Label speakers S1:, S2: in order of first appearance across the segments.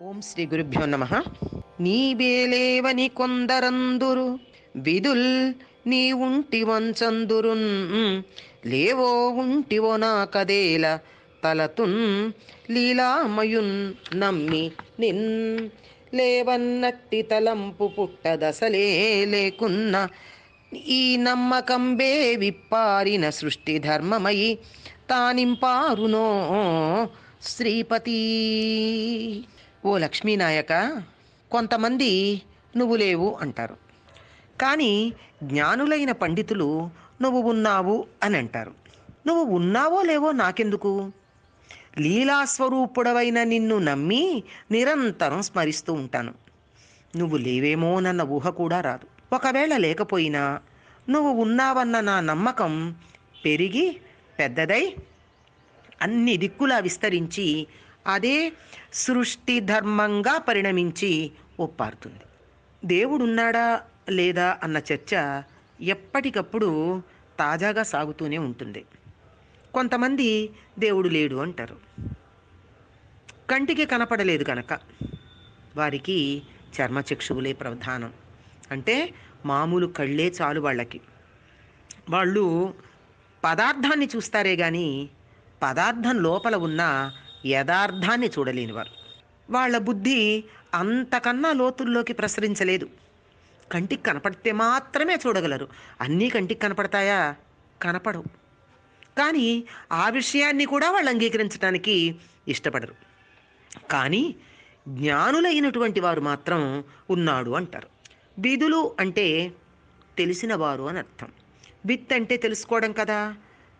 S1: ఓం శ్రీ గురుభ్యో నమ. నీవేలేవని కొందరందురు విదుల్ నీ ఉంటి వంచందురున్ లేవో ఉంటివో నా కదేల తలతున్ లీలామయున్ నమ్మి నిన్ లేవన్నట్టి తలంపు పుట్టదసలే లేకున్న ఈ నమ్మకంబే విప్పారిన సృష్టి ధర్మమయి తానింపారునో శ్రీపతి. ఓ లక్ష్మీనాయక కొంతమంది నువ్వు లేవు అంటారు. కానీ జ్ఞానులైన పండితులు నువ్వు ఉన్నావు అని అంటారు. నువ్వు ఉన్నావో లేవో నాకెందుకు? లీలాస్వరూపుడవైన నిన్ను నమ్మి నిరంతరం స్మరిస్తూ ఉంటాను. నువ్వు లేవేమోనన్న ఊహ కూడా రాదు. ఒకవేళ లేకపోయినా నువ్వు ఉన్నావన్న నా నమ్మకం పెరిగి పెద్దదై అన్ని దిక్కులా విస్తరించి అదే సృష్టి ధర్మంగా పరిణమించి ఒప్పారుతుంది. దేవుడున్నాడా లేదా అన్న చర్చ ఎప్పటికప్పుడు తాజాగా సాగుతూనే ఉంటుంది. కొంతమంది దేవుడు లేడు అంటారు. కంటికి కనపడలేదు కనుక వారికి చర్మచక్షువులే ప్రధానం. అంటే మామూలు కళ్ళే చాలు వాళ్ళకి. వాళ్ళు పదార్థాన్ని చూస్తారే కానీ పదార్థం లోపల ఉన్న యథార్థాన్ని చూడలేనివారు వాళ్ళ బుద్ధి అంతకన్నా లోతుల్లోకి ప్రసరించలేదు. కంటికి కనపడితే మాత్రమే చూడగలరు. అన్నీ కంటికి కనపడతాయా? కనపడవు. కానీ ఆ విషయాన్ని కూడా వాళ్ళు అంగీకరించడానికి ఇష్టపడరు. కానీ జ్ఞానులైనటువంటి వారు మాత్రం ఉన్నాడు అంటారు. విధులు అంటే తెలిసినవారు అని అర్థం. విత్ అంటే తెలుసుకోవడం కదా.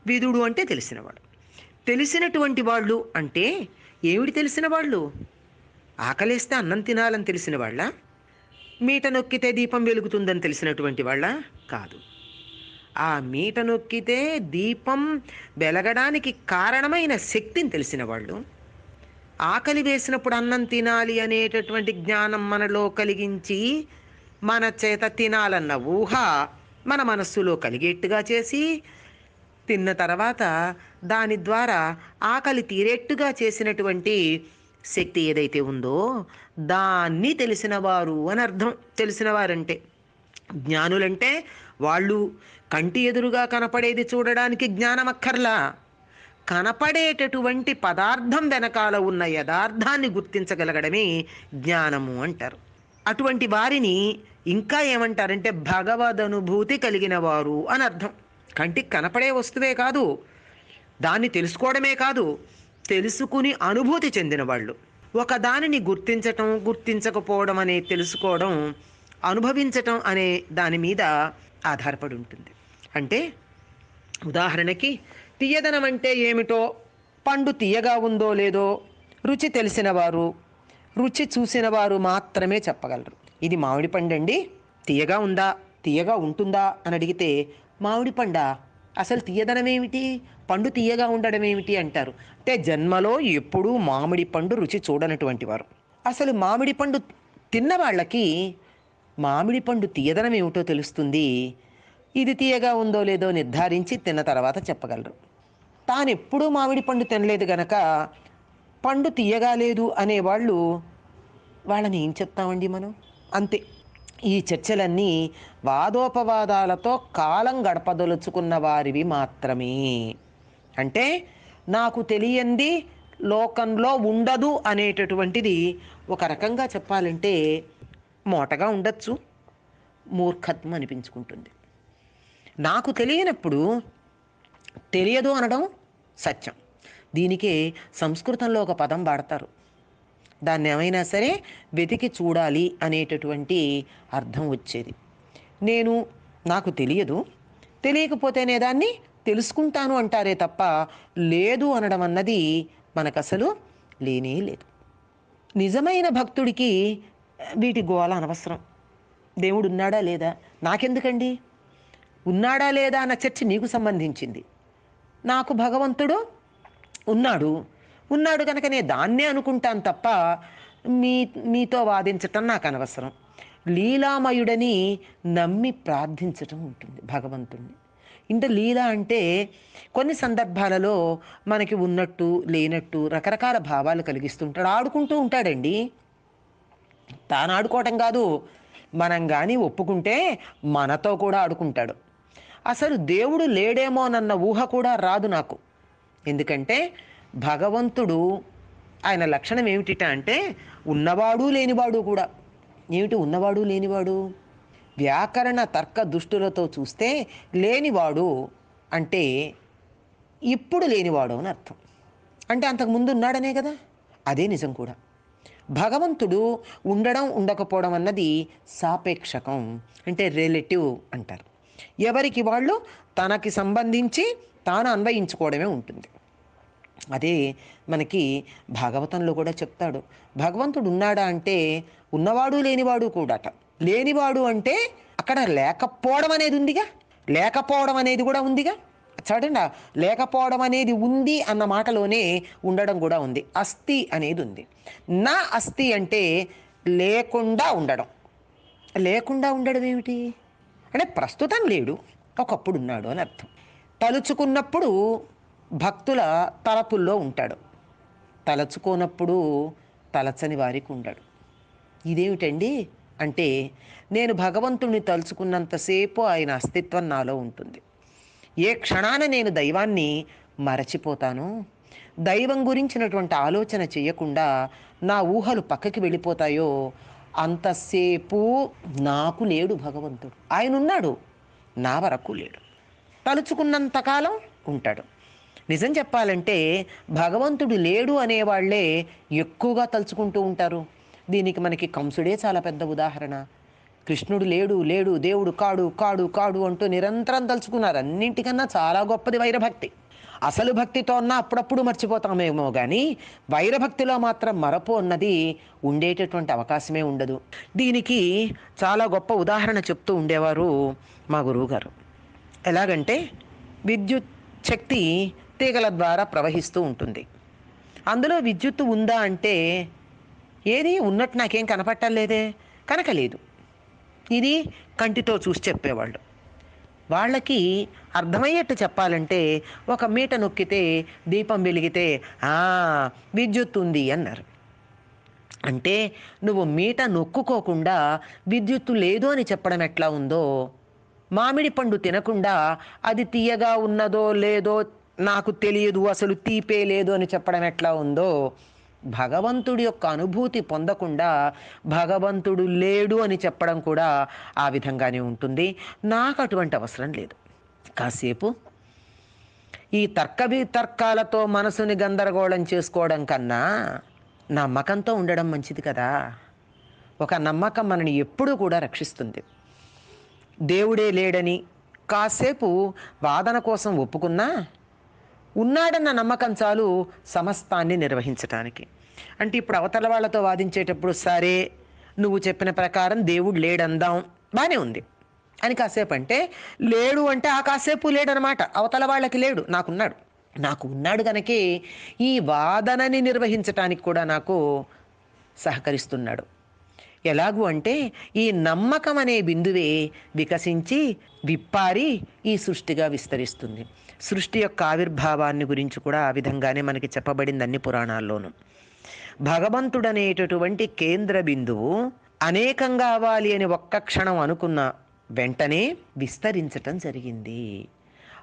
S1: విధుడు అంటే తెలిసినవాడు. తెలిసినటువంటి వాళ్ళు అంటే ఏమిటి తెలిసిన వాళ్ళు ఆకలేస్తే అన్నం తినాలని తెలిసిన వాళ్ళ మీట నొక్కితే దీపం వెలుగుతుందని తెలిసినటువంటి వాళ్ళ? కాదు. ఆ మీట నొక్కితే దీపం వెలగడానికి కారణమైన శక్తిని తెలిసిన వాళ్ళు ఆకలి వేసినప్పుడు అన్నం తినాలి అనేటటువంటి జ్ఞానం మనలో కలిగించి మన చేత తినాలన్న ఊహ మన మనస్సులో కలిగేట్టుగా చేసి తిన్న తర్వాత దాని ద్వారా ఆకలి తీరేట్టుగా చేసినటువంటి శక్తి ఏదైతే ఉందో దాన్ని తెలిసినవారు అని అర్థం తెలిసినవారంటే. జ్ఞానులంటే వాళ్ళు కంటి ఎదురుగా కనపడేది చూడడానికి జ్ఞానం అక్కర్లా కనపడేటటువంటి పదార్థం వెనకాల ఉన్న యథార్థాన్ని గుర్తించగలగడమే జ్ఞానము అంటారు. అటువంటి వారిని ఇంకా ఏమంటారంటే భగవద్ అనుభూతి కలిగిన వారు అని అర్థం. కంటికి కనపడే వస్తువే కాదు దాన్ని తెలుసుకోవడమే కాదు తెలుసుకుని అనుభూతి చెందిన వాళ్ళు. ఒక దానిని గుర్తించటం గుర్తించకపోవడం అనే తెలుసుకోవడం అనుభవించటం అనే దాని మీద ఆధారపడి ఉంటుంది. అంటే ఉదాహరణకి తీయదనం అంటే ఏమిటో పండు తీయగా ఉందో లేదో రుచి తెలిసిన వారు రుచి చూసిన వారు మాత్రమే చెప్పగలరు. ఇది మామిడి పండు అండి తీయగా ఉందా తీయగా ఉంటుందా అని అడిగితే మామిడి పండ అసలు తీయదనం ఏమిటి పండు తీయగా ఉండడం ఏమిటి అంటారు. అంటే జన్మలో ఎప్పుడూ మామిడి పండు రుచి చూడనటువంటి వారు. అసలు మామిడి పండు తిన్న వాళ్ళకి మామిడి పండు తీయదనం ఏమిటో తెలుస్తుంది? ఇది తీయగా ఉందో లేదో నిర్ధారించి తిన్న తర్వాత చెప్పగలరు. తాను ఎప్పుడూ మామిడి పండు తినలేదు గనక పండు తీయగా లేదు అనేవాళ్ళు వాళ్ళని ఏం చెప్తామండి మనం? అంతే. ఈ చర్చలన్నీ వాదోపవాదాలతో కాలం గడపదలుచుకున్న వారివి మాత్రమే. అంటే నాకు తెలియంది లోకంలో ఉండదు అనేటటువంటిది ఒక రకంగా చెప్పాలంటే మోటగా ఉండొచ్చు. మూర్ఖత్వం అనిపించుకుంటుంది. నాకు తెలియనప్పుడు తెలియదు అనడం సత్యం. దీనికే సంస్కృతంలో ఒక పదం వాడతారు. దాన్ని ఏమైనా సరే వెతికి చూడాలి అనేటటువంటి అర్థం వచ్చేది. నేను నాకు తెలియదు. తెలియకపోతేనే దాన్ని తెలుసుకుంటాను అంటారే తప్ప లేదు అనడం అన్నది మనకు అసలు లేనే లేదు. నిజమైన భక్తుడికి వీటి గోల అనవసరం. దేవుడు ఉన్నాడా లేదా? నాకెందుకండి? ఉన్నాడా లేదా అన్న చర్చ నీకు సంబంధించింది. నాకు భగవంతుడు ఉన్నాడు. ఉన్నాడు కనుక నేను దాన్నే అనుకుంటాను తప్ప మీ మీతో వాదించటం నాకు అనవసరం. లీలామయుడని నమ్మి ప్రార్థించటం ఉంటుంది భగవంతుణ్ణి. ఇంత లీల అంటే కొన్ని సందర్భాలలో మనకి ఉన్నట్టు లేనట్టు రకరకాల భావాలు కలిగిస్తుంటాడు ఆడుకుంటూ ఉంటాడండి. తాను ఆడుకోవటం కాదు. మనం కానీ ఒప్పుకుంటే మనతో కూడా ఆడుకుంటాడు. అసలు దేవుడు లేడేమోనన్న ఊహ కూడా రాదు నాకు. ఎందుకంటే భగవంతుడు ఆయన లక్షణం ఏమిటిట అంటే ఉన్నవాడు లేనివాడు కూడా. ఏమిటి ఉన్నవాడు లేనివాడు? వ్యాకరణ తర్క దుష్టులతో చూస్తే లేనివాడు అంటే ఇప్పుడు లేనివాడు అని అర్థం. అంటే అంతకు ముందు ఉన్నాడనే కదా? అదే నిజం కూడా. భగవంతుడు ఉండడం ఉండకపోవడం అన్నది సాపేక్షకం అంటే రిలేటివ్ అంటారు. ఎవరికి వాళ్ళు? తనకి సంబంధించి తాను అన్వయించుకోవడమే ఉంటుంది. అదే మనకి భాగవతంలో కూడా చెప్తాడు. భగవంతుడు ఉన్నాడా అంటే ఉన్నవాడు లేనివాడు కూడాట. లేనివాడు అంటే అక్కడ లేకపోవడం అనేది ఉందిగా? లేకపోవడం అనేది కూడా ఉందిగా? చూడండి లేకపోవడం అనేది ఉంది అన్న మాటలోనే ఉండడం కూడా ఉంది. అస్థి అనేది ఉంది. నా అస్థి అంటే లేకుండా ఉండడం. లేకుండా ఉండడం ఏమిటి? అంటే ప్రస్తుతం లేడు ఒకప్పుడు ఉన్నాడు అని అర్థం. తలుచుకున్నప్పుడు భక్తుల తలపుల్లో ఉంటాడు. తలచుకోనప్పుడు తలచని వారికి ఉండడు. ఇదేమిటండి? అంటే నేను భగవంతుణ్ణి తలుచుకున్నంతసేపు ఆయన అస్తిత్వం నాలో ఉంటుంది. ఏ క్షణాన నేను దైవాన్ని మరచిపోతాను? దైవం గురించినటువంటి ఆలోచన చేయకుండా నా ఊహలు పక్కకి వెళ్ళిపోతాయో అంతసేపు నాకు లేడు భగవంతుడు. ఆయన ఉన్నాడు నా వరకు లేడు. తలుచుకున్నంతకాలం ఉంటాడు. నిజం చెప్పాలంటే భగవంతుడు లేడు అనేవాళ్ళే ఎక్కువగా తలుచుకుంటూ ఉంటారు. దీనికి మనకి కంసుడే చాలా పెద్ద ఉదాహరణ. కృష్ణుడు లేడు లేడు దేవుడు కాడు కాడు కాడు అంటూ నిరంతరం తలుచుకున్నారు. అన్నింటికన్నా చాలా గొప్పది వైరభక్తి. అసలు భక్తితో ఉన్న అప్పుడప్పుడు మర్చిపోతామేమో కానీ వైరభక్తిలో మాత్రం మరపు అన్నది ఉండేటటువంటి అవకాశమే ఉండదు. దీనికి చాలా గొప్ప ఉదాహరణ చెప్తూ ఉండేవారు మా గురువుగారు. ఎలాగంటే విద్యుత్ శక్తి తీగల ద్వారా ప్రవహిస్తూ ఉంటుంది. అందులో విద్యుత్తు ఉందా అంటే ఏది ఉన్నట్టు నాకేం కనపట్టలేదే కనకలేదు ఇది కంటితో చూసి చెప్పేవాళ్ళు. వాళ్ళకి అర్థమయ్యేట్టు చెప్పాలంటే ఒక మీట నొక్కితే దీపం వెలిగితే "ఆ, విద్యుత్ ఉంది అన్నారు. అంటే నువ్వు మీట నొక్కుకోకుండా విద్యుత్తు లేదు అని చెప్పడం ఎట్లా ఉందో మామిడి పండు తినకుండా అది తీయగా ఉన్నదో లేదో నాకు తెలియదు అసలు తీపే లేదు అని చెప్పడం ఎట్లా ఉందో భగవంతుడి యొక్క అనుభూతి పొందకుండా భగవంతుడు లేడు అని చెప్పడం కూడా ఆ విధంగానే ఉంటుంది. నాకు అటువంటి అవసరం లేదు. కాసేపు ఈ తర్క వితర్కాలతో మనసుని గందరగోళం చేసుకోవడం కన్నా నమ్మకంతో ఉండడం మంచిది కదా. ఒక నమ్మకం మనని ఎప్పుడూ కూడా రక్షిస్తుంది. దేవుడే లేడని కాసేపు వాదన కోసం ఒప్పుకున్నా ఉన్నాడన్న నమ్మకం చాలు సమస్తాన్ని నిర్వహించటానికి. అంటే ఇప్పుడు అవతల వాళ్ళతో వాదించేటప్పుడు సరే నువ్వు చెప్పిన ప్రకారం దేవుడు లేడందాం బాగానే ఉంది. అని కాసేపు అంటే లేడు అంటే ఆ కాసేపు లేడనమాట. అవతల వాళ్ళకి లేడు నాకున్నాడు. నాకు ఉన్నాడు కనుకే ఈ వాదనని నిర్వహించటానికి కూడా నాకు సహకరిస్తున్నాడు. ఎలాగూ అంటే ఈ నమ్మకం అనే బిందువే వికసించి విప్పారి ఈ సృష్టిగా విస్తరిస్తుంది. సృష్టి యొక్క ఆవిర్భావాన్ని గురించి కూడా ఆ విధంగానే మనకి చెప్పబడింది అన్ని పురాణాల్లోనూ. భగవంతుడనేటటువంటి కేంద్ర బిందువు అనేకం కావాలి అని ఒక్క క్షణం అనుకున్న వెంటనే విస్తరించటం జరిగింది.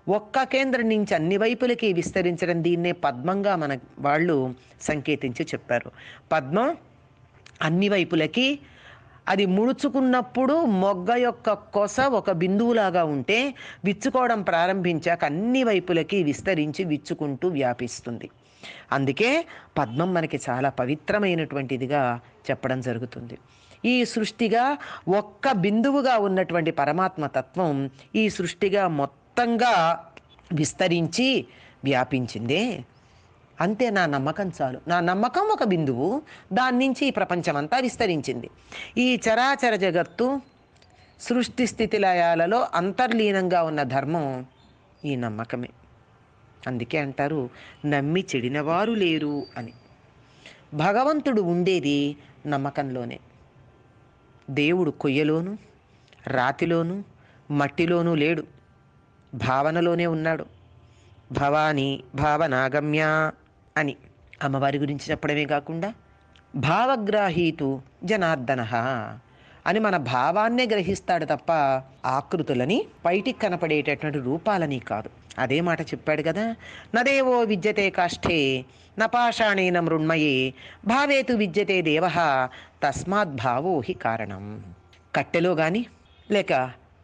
S1: ఒక్క కేంద్రం నుంచి అన్ని వైపులకి విస్తరించడం దీన్నే పద్మంగా మన వాళ్ళు సంకేతించి చెప్పారు. పద్మం అన్ని వైపులకి. అది ముడుచుకున్నప్పుడు మొగ్గ యొక్క కొస ఒక బిందువులాగా ఉంటే విచ్చుకోవడం ప్రారంభించాక అన్ని వైపులకి విస్తరించి విచ్చుకుంటూ వ్యాపిస్తుంది. అందుకే పద్మం మనకి చాలా పవిత్రమైనటువంటిదిగా చెప్పడం జరుగుతుంది. ఈ సృష్టిగా ఒక్క బిందువుగా ఉన్నటువంటి పరమాత్మ తత్వం ఈ సృష్టిగా మొత్తంగా విస్తరించి వ్యాపించిందే. అంతే నా నమ్మకం చాలు. నా నమ్మకం ఒక బిందువు దాని నుంచి ఈ ప్రపంచమంతా విస్తరించింది. ఈ చరాచర జగత్తు సృష్టి స్థితి లయాలలో అంతర్లీనంగా ఉన్న ధర్మం ఈ నమ్మకమే. అందుకే అంటారు నమ్మి చెడినవారు లేరు అని. భగవంతుడు ఉండేది నమ్మకంలోనే. దేవుడు కొయ్యలోను రాతిలోను మట్టిలోనూ లేడు. భావనలోనే ఉన్నాడు. భవాని భావనాగమ్య అని. అమ్మవారి గురించి చెప్పడమే కాకుండా భావగ్రాహీతు జనార్దన అని మన భావాన్నే గ్రహిస్తాడు తప్ప ఆకృతులని బయటికి కనపడేటటువంటి రూపాలని కాదు. అదే మాట చెప్పాడు కదా నదేవో విద్యతే కాష్ఠే నపాషాణేన మృణ్మయే భావేతు విద్యతే దేవ తస్మాత్ భావో హి కారణం. కట్టెలో కానీ లేక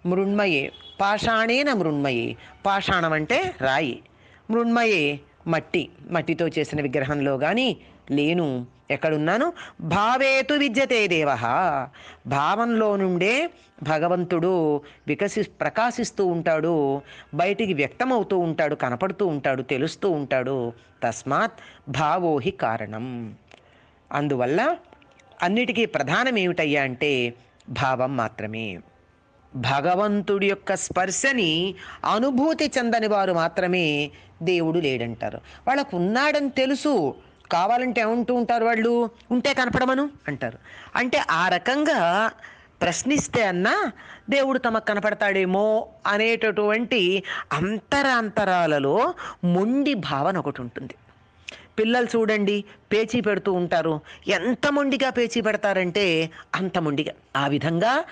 S1: మృణ్మయే పాషాణేన మృణ్మయే పాషాణం అంటే రాయి. మృణ్మయే మట్టి మట్టితో చేసిన విగ్రహంలో కానీ లేను ఎక్కడున్నాను? భావేతు విద్యతే దేవ. భావంలో నుండే భగవంతుడు వికసి ప్రకాశిస్తూ ఉంటాడు బయటికి వ్యక్తమవుతూ ఉంటాడు కనపడుతూ ఉంటాడు తెలుస్తూ ఉంటాడు. తస్మాత్ భావోహి కారణం. అందువల్ల అన్నిటికీ ప్రధానం ఏమిటయ్యా అంటే భావం మాత్రమే. భగవంతుడి యొక్క స్పర్శని అనుభూతి చెందని వారు మాత్రమే దేవుడు లేడంటారు. వాళ్ళకు ఉన్నాడని తెలుసు. కావాలంటే ఏమంటూ ఉంటారు వాళ్ళు? ఉంటే కనపడమను అంటారు. అంటే ఆ రకంగా ప్రశ్నిస్తే అన్నా దేవుడు తమకు కనపడతాడేమో అనేటటువంటి అంతరాంతరాలలో మొండి భావన ఒకటి ఉంటుంది. పిల్లలు చూడండి పేచీ పెడుతూ ఉంటారు. ఎంత మొండిగా పేచీ పెడతారంటే అంత మొండిగా. ఆ విధంగా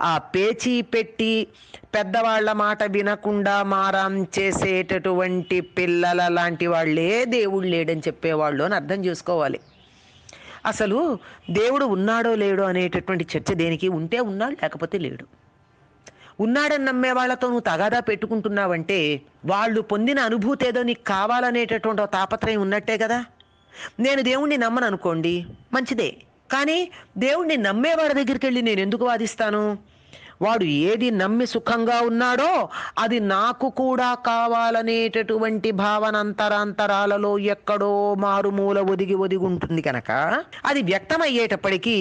S1: ఆ పేచీ పెట్టి పెద్దవాళ్ళ మాట వినకుండా మారం చేసేటటువంటి పిల్లల లాంటి వాళ్ళే దేవుడు లేడని చెప్పేవాళ్ళు అని అర్థం చేసుకోవాలి. అసలు దేవుడు ఉన్నాడో లేడో అనేటటువంటి చర్చ దేనికి? ఉంటే ఉన్నాడు లేకపోతే లేడు. ఉన్నాడని నమ్మే వాళ్ళతో నువ్వు తగాదా పెట్టుకుంటున్నావంటే వాళ్ళు పొందిన అనుభూతి ఏదో నీకు కావాలనేటటువంటి తాపత్రయం ఉన్నట్టే కదా? నేను దేవుణ్ణి నమ్మను అనుకోండి మంచిదే. కానీ దేవుణ్ణి నమ్మేవాడి దగ్గరికి వెళ్ళి నేను ఎందుకు వాదిస్తాను? వాడు ఏది నమ్మి సుఖంగా ఉన్నాడో అది నాకు కూడా కావాలనేటటువంటి భావన అంతరాంతరాలలో ఎక్కడో మారుమూల ఒదిగి ఒదిగి ఉంటుంది కనుక అది వ్యక్తమయ్యేటప్పటికీ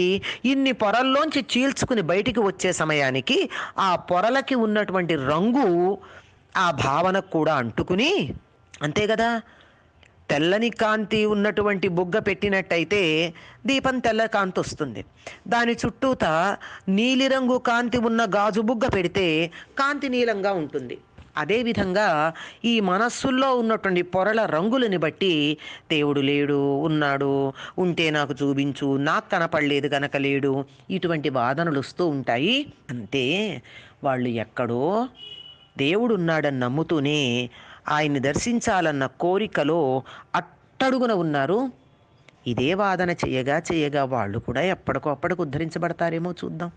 S1: ఇన్ని పొరల్లోంచి చీల్చుకుని బయటికి వచ్చే సమయానికి ఆ పొరలకి ఉన్నటువంటి రంగు ఆ భావనకు కూడా అంటుకుని అంతే కదా? తెల్లని కాంతి ఉన్నటువంటి బుగ్గ పెట్టినట్టయితే దీపం తెల్ల కాంతి వస్తుంది. దాని చుట్టూత నీలిరంగు కాంతి ఉన్న గాజు బుగ్గ పెడితే కాంతి నీలంగా ఉంటుంది. అదేవిధంగా ఈ మనస్సుల్లో ఉన్నటువంటి పొరల రంగులని బట్టి దేవుడు లేడు ఉన్నాడు ఉంటే నాకు చూపించు నాకు కనపడలేదు గనక లేడు ఇటువంటి వాదనలు వస్తూ ఉంటాయి. అంతే. వాళ్ళు ఎక్కడో దేవుడు ఉన్నాడని నమ్ముతూనే ఆయన్ని దర్శించాలన్న కోరికలో అట్టడుగున ఉన్నారు. ఇదే వాదన చేయగా చేయగా వాళ్ళు కూడా ఎప్పటికప్పటికి ఉద్ధరించబడతారేమో చూద్దాం.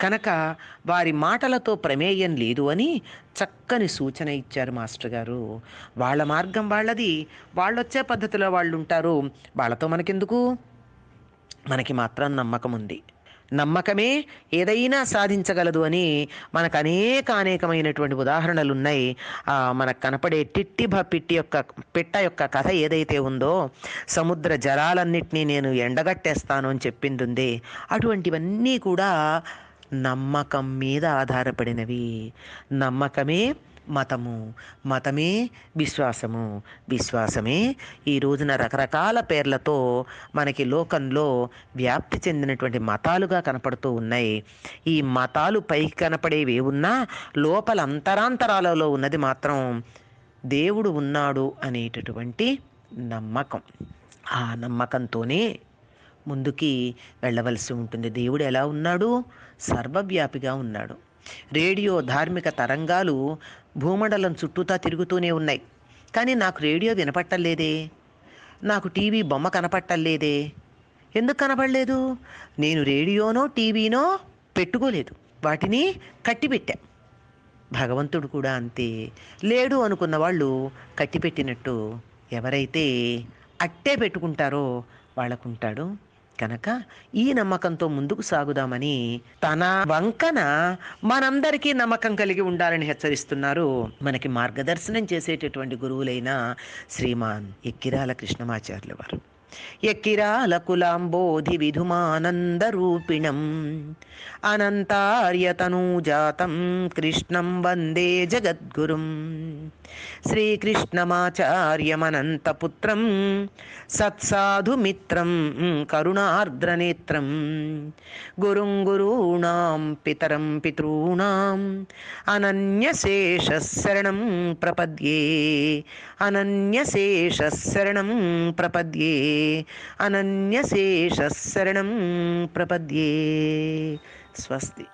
S1: కనుక వారి మాటలతో ప్రమేయం లేదు అని చక్కని సూచన ఇచ్చారు మాస్టర్ గారు. వాళ్ళ మార్గం వాళ్ళది. వాళ్ళొచ్చే పద్ధతిలో వాళ్ళు ఉంటారు వాళ్ళతో మనకెందుకు? మనకి మాత్రం నమ్మకం ఉంది నమ్మకమే ఏదైనా సాధించగలదు అని మనకు అనేక అనేకమైనటువంటి ఉదాహరణలు ఉన్నాయి మనకు కనపడే టిట్టిభ పిట్టి యొక్క పిట్ట యొక్క కథ ఏదైతే ఉందో సముద్ర జలాలన్నింటినీ నేను ఎండగట్టేస్తాను అని చెప్పింది ఉంది అటువంటివన్నీ కూడా నమ్మకం మీద ఆధారపడినవి. నమ్మకమే మతము. మతమే విశ్వాసము. విశ్వాసమే ఈ రోజున రకరకాల పేర్లతో మనకి లోకంలో వ్యాప్తి చెందినటువంటి మతాలుగా కనపడుతూ ఉన్నాయి. ఈ మతాలు పైకి కనపడేవి ఉన్నా లోపల అంతరాంతరాలలో ఉన్నది మాత్రం దేవుడు ఉన్నాడు అనేటటువంటి నమ్మకం. ఆ నమ్మకంతోనే ముందుకి వెళ్ళవలసి ఉంటుంది. దేవుడు ఎలా ఉన్నాడు? సర్వవ్యాపిగా ఉన్నాడు. రేడియో ధార్మిక తరంగాలు భూమండలం చుట్టూతా తిరుగుతూనే ఉన్నాయి. కానీ నాకు రేడియో వినపట్టలేదే. నాకు టీవీ బొమ్మ కనపట్టలేదే. ఎందుకు కనపడలేదు? నేను రేడియోనో టీవీనో పెట్టుకోలేదు. వాటిని కట్టిపెట్టా. భగవంతుడు కూడా అంతే. లేడు అనుకున్న వాళ్ళు కట్టిపెట్టినట్టు ఎవరైతే అట్టే పెట్టుకుంటారో వాళ్ళకుంటాడు. కనుక ఈ నమ్మకంతో ముందుకు సాగుదామని తన వంకన మనందరికీ నమ్మకం కలిగి ఉండాలని హెచ్చరిస్తున్నారు. మనకి మార్గదర్శనం చేసేటటువంటి గురువులైన శ్రీమాన్ ఎక్కిరాల కృష్ణమాచార్యుల వారు. యక్కిరాలకులాంబోధి విధుమానందరూపిణం అనంతార్యతనూజాతం కృష్ణం వందే జగద్గురుం. శ్రీకృష్ణమాచార్యమనంతపుత్రం సత్సాధుమిత్రం కరుణార్ద్రనేత్రం. గురుం గురూణాం పితరం పితॄణాం. అనన్యశేషశరణం ప్రపద్యే. అనన్యశేషశరణం ప్రపద్యే. అనన్యశేష శరణం ప్రపద్యే. స్వస్తి.